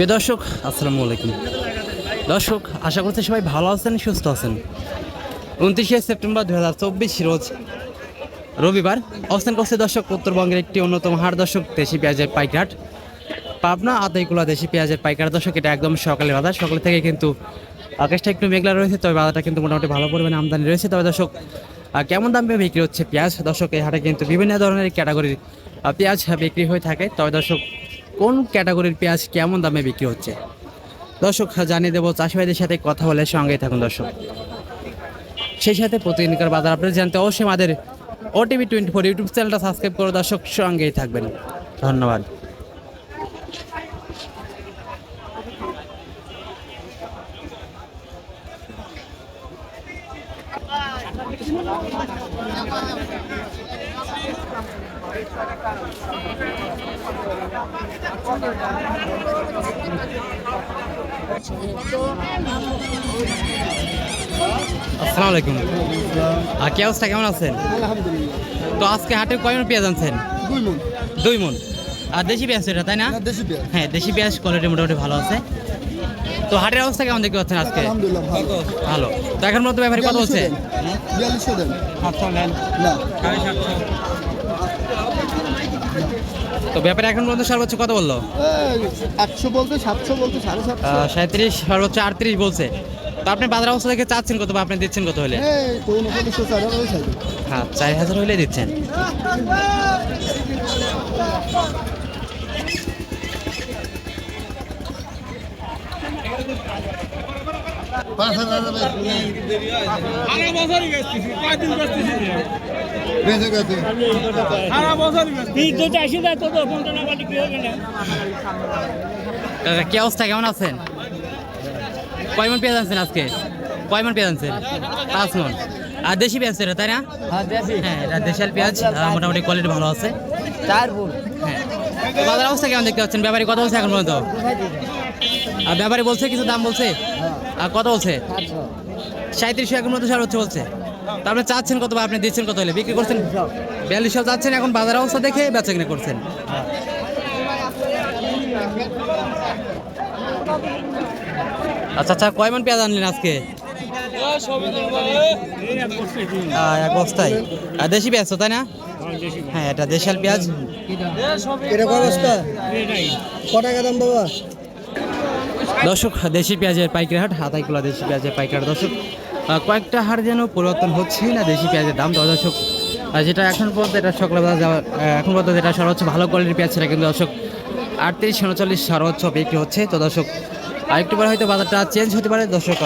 প্রিয় দর্শক, আসসালামু আলাইকুম। দর্শক, আশা করছি সবাই ভালো আছেন, সুস্থ আছেন। উনত্রিশে সেপ্টেম্বর দু হাজার চব্বিশ রোজ রবিবার অবস্থান করছে দর্শক, উত্তরবঙ্গের একটি অন্যতম হাট দর্শক, দেশি পেঁয়াজের পাইকাট পাবনা আদাইকুলা দেশি পেঁয়াজের পাইকার দর্শক, এটা একদম সকালে বাজার। সকাল থেকে কিন্তু আকাশটা একটু মেঘলা রয়েছে, তবে বাজারটা কিন্তু মোটামুটি ভালো পরিমাণে আমদানি রয়েছে। তবে দর্শক কেমন দামে বিক্রি হচ্ছে পেঁয়াজ? দর্শক, এই হাটে কিন্তু বিভিন্ন ধরনের ক্যাটাগরির পেঁয়াজ বিক্রি হয়ে থাকে। তবে দর্শক কোন ক্যাটাগরির পেঁয়াজ কেমন দামে বিক্রি হচ্ছে? দর্শক, জানিয়ে দেবো চাষিভাইদের সাথে কথা বলে সঙ্গেই থাকুন দর্শক। সেই সাথে প্রতিদিনকার বাজার আপনি জানতে অবশ্যই আমাদের ওটিভি টোয়েন্টি ফোর ইউটিউব চ্যানেলটা সাবস্ক্রাইব করে দর্শক সঙ্গেই থাকবেন। ধন্যবাদ। আসসালামু আলাইকুম। আর কি অবস্থা? কেমন আছেন? আলহামদুলিল্লাহ। তো আজকে হাটে কয়জন পেঁয়াজ আনছেন? দুই মন। দুই মন। আর দেশি পেঁয়াজ এটা তাই না? না দেশি পেঁয়াজ। হ্যাঁ দেশি পেঁয়াজ কোয়ালিটি মোটামুটি ভালো আছে। তো হাটের অবস্থা কেমন দেখতে পাচ্ছেন আজকে? ভালো। তো এখন মতো ব্যাপারে কত নেন। না। সাতশো। তো ব্যাপারে এখন পর্যন্ত সর্বোচ্চ কত বলল? একশো বলতে সাতশো বলতে সাড়ে সাতশো। সাঁত্রিশ সর্বোচ্চ আটত্রিশ বলছে। তো আপনি বাজার অবস্থা দেখে চাচ্ছেন কত বা আপনি দিচ্ছেন কত হলে? হ্যাঁ চার হাজার হলে দিচ্ছেন। পাঁচ হাজার সারা বছরই বেচতেছি কয়দিন বেচতেছি বেঁচে গেছে। সারা বছরই বেচতেছি তো চাষি তো তখন বাড়ি কি হবে না। কাকা, কি অবস্থা? কেমন আছেন? কয় মন পেঁয়াজ আনছেন আজকে? কয় মন পেঁয়াজ আনছেন? পাঁচ মন। আর দেশি পেঁয়াজ এটা তাই না? হ্যাঁ এটা দেশাল পেঁয়াজ। মোটামুটি কোয়ালিটি ভালো আছে। চার হ্যাঁ। বাজার অবস্থা কেমন দেখতে পাচ্ছেন? ব্যাপারী কত বলছে এখন পর্যন্ত। আর ব্যাপারী বলছে কিছু দাম বলছে? আর কত বলছে? সাঁত্রিশশো এখন মতো সর্বোচ্চ বলছে। তারপরে চাচ্ছেন কত বা আপনি দিচ্ছেন কত হলে? বিক্রি করছেন বিয়াল্লিশশো চাচ্ছেন এখন বাজার অবস্থা দেখে বেচা কিনে করছেন। আচ্ছা আচ্ছা কয় মন পেঁয়াজ আনলেন আজকে? এক বস্তায়। আর দেশি পেঁয়াজ তো তাই না? হ্যাঁ এটা দেশাল পেঁয়াজ। এরকম অবস্থা ক টাকা দাম বাবা? দর্শক, দেশি পেঁয়াজের পাইকারি হাট হাতাইকুলা দেশি পেঁয়াজের পাইকারি দর্শক কয়েকটা হাট যেন পরিবর্তন হচ্ছে না দেশি পেঁয়াজের দাম। দর্শক যেটা এখন পর্যন্ত এটা সকালে এখন পর্যন্ত যেটা সর্বোচ্চ ভালো কোয়ালিটির পেঁয়াজ সেটা কিন্তু দর্শক, আটত্রিশ, উনচল্লিশ সর্বোচ্চ বিক্রি হচ্ছে। তো দর্শক, আরেকটু পরে হয়তো বাজারটা চেঞ্জ হতে পারে। দর্শক